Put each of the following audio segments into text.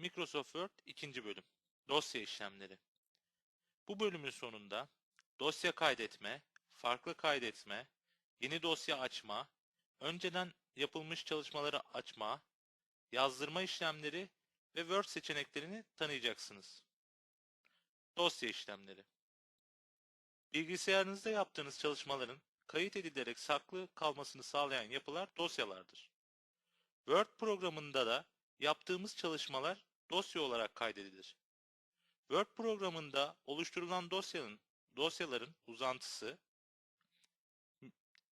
Microsoft Word 2. bölüm Dosya işlemleri Bu bölümün sonunda dosya kaydetme, farklı kaydetme, yeni dosya açma, önceden yapılmış çalışmaları açma, yazdırma işlemleri ve Word seçeneklerini tanıyacaksınız. Dosya işlemleri Bilgisayarınızda yaptığınız çalışmaların kayıt edilerek saklı kalmasını sağlayan yapılar dosyalardır. Word programında da yaptığımız çalışmalar dosya olarak kaydedilir. Word programında oluşturulan dosyanın dosyaların uzantısı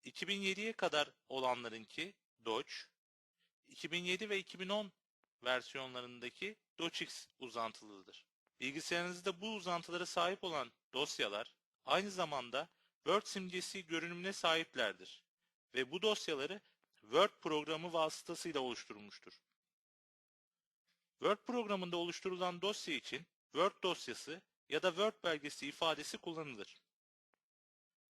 2007'ye kadar olanlarınki Doc, 2007 ve 2010 versiyonlarındaki DocX uzantılıdır. Bilgisayarınızda bu uzantılara sahip olan dosyalar aynı zamanda Word simgesi görünümüne sahiplerdir ve bu dosyaları Word programı vasıtasıyla oluşturulmuştur. Word programında oluşturulan dosya için Word dosyası ya da Word belgesi ifadesi kullanılır.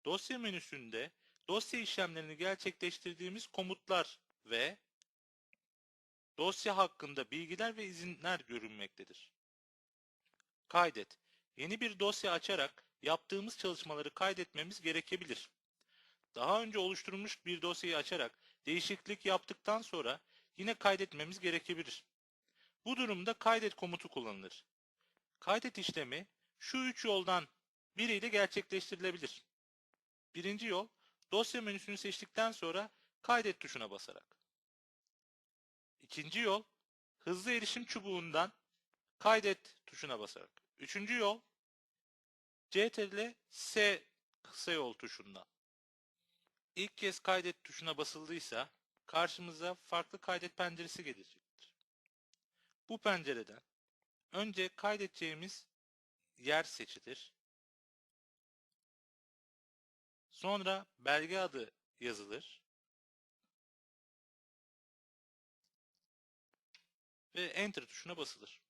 Dosya menüsünde dosya işlemlerini gerçekleştirdiğimiz komutlar ve dosya hakkında bilgiler ve izinler görünmektedir. Kaydet. Yeni bir dosya açarak yaptığımız çalışmaları kaydetmemiz gerekebilir. Daha önce oluşturulmuş bir dosyayı açarak değişiklik yaptıktan sonra yine kaydetmemiz gerekebilir. Bu durumda kaydet komutu kullanılır. Kaydet işlemi şu üç yoldan biriyle gerçekleştirilebilir. Birinci yol, dosya menüsünü seçtikten sonra kaydet tuşuna basarak. İkinci yol, hızlı erişim çubuğundan kaydet tuşuna basarak. Üçüncü yol, CTRL S kısa yol tuşundan. İlk kez kaydet tuşuna basıldıysa karşımıza farklı kaydet penceresi gelecektir. Bu pencereden önce kaydedeceğimiz yer seçilir. Sonra belge adı yazılır. Ve Enter tuşuna basılır.